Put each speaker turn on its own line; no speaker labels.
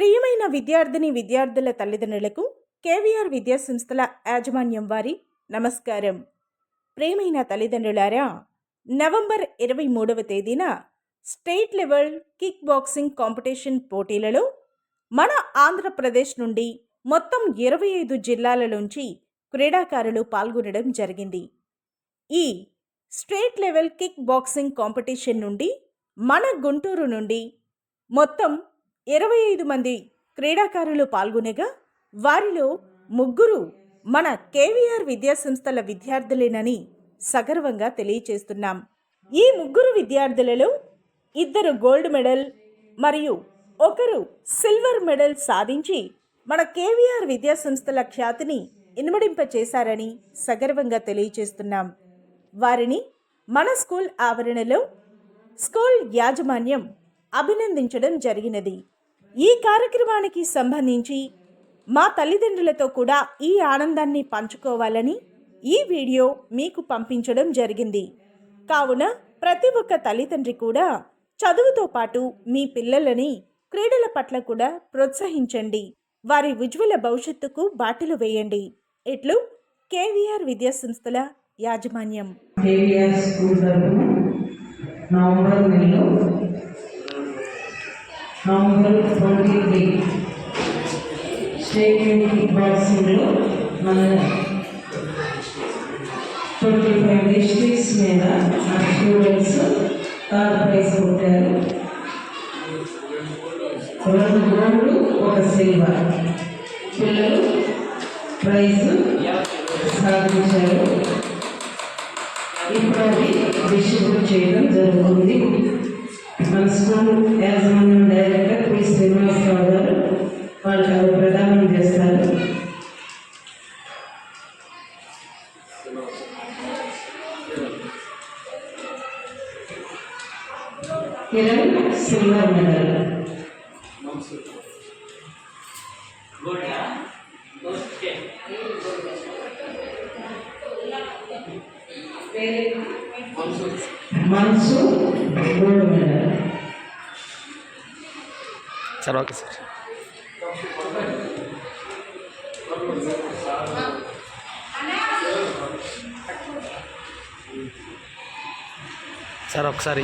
ప్రియమైన విద్యార్థిని విద్యార్థుల తల్లిదండ్రులకు కేవీఆర్ విద్యాసంస్థల యాజమాన్యం వారి నమస్కారం. ప్రియమైన తల్లిదండ్రులారా నవంబర్ ఇరవై మూడవ తేదీన state level kick boxing competition పోటీలలో మన ఆంధ్రప్రదేశ్ నుండి మొత్తం ఇరవై ఐదు జిల్లాలలోంచి క్రీడాకారులు పాల్గొనడం జరిగింది. ఈ state level kick boxing competition నుండి మన గుంటూరు నుండి మొత్తం ఇరవై ఐదు మంది క్రీడాకారులు పాల్గొనగా వారిలో ముగ్గురు మన కేవీఆర్ విద్యాసంస్థల విద్యార్థులేనని సగర్వంగా తెలియచేస్తున్నాం. ఈ ముగ్గురు విద్యార్థులలో ఇద్దరు గోల్డ్ మెడల్ మరియు ఒకరు సిల్వర్ మెడల్ సాధించి మన కేవీఆర్ విద్యాసంస్థల ఖ్యాతిని ఇనుమడింపచేశారని సగర్వంగా తెలియచేస్తున్నాం. వారిని మన స్కూల్ ఆవరణలో స్కూల్ యాజమాన్యం అభినందించడం జరిగినది. ఈ కార్యక్రమానికి సంబంధించి మా తల్లిదండ్రులతో కూడా ఈ ఆనందాన్ని పంచుకోవాలని ఈ వీడియో మీకు పంపించడం జరిగింది. కావున ప్రతి ఒక్క తల్లిదండ్రి కూడా చదువుతో పాటు మీ పిల్లలని క్రీడల పట్ల కూడా ప్రోత్సహించండి. వారి ఉజ్వల భవిష్యత్తుకు బాటలు వేయండి. ఇట్లు కేవీఆర్ విద్యా సంస్థల యాజమాన్యం.
కేవీఆర్ స్కూల్ నవంబర్ నెలలో November twenty three state kick బాక్సింగ్లో మన ట్వంటీ ఫైవ్ డిస్ట్రిక్ట్స్ మీద మన స్టూడెంట్స్ థర్డ్ ప్రైజ్ కొట్టారు రెండు గోల్డ్ ఒక సిల్వర్ పిల్లలు ప్రైజ్ సాధించారు ఇప్పుడు అది డిస్ట్రిబ్యూట్ చేయడం జరుగుతుంది మన స్కూల్ యాజమాన్యం డైరెక్టర్ పి శ్రీనివాసరావు గారు వాళ్ళకి అవి ప్రదానం చేస్తారు కిరణ్ సిల్వర్ మెడల్ మనసు
సార్ ఓకే సార్ సార్ ఒకసారి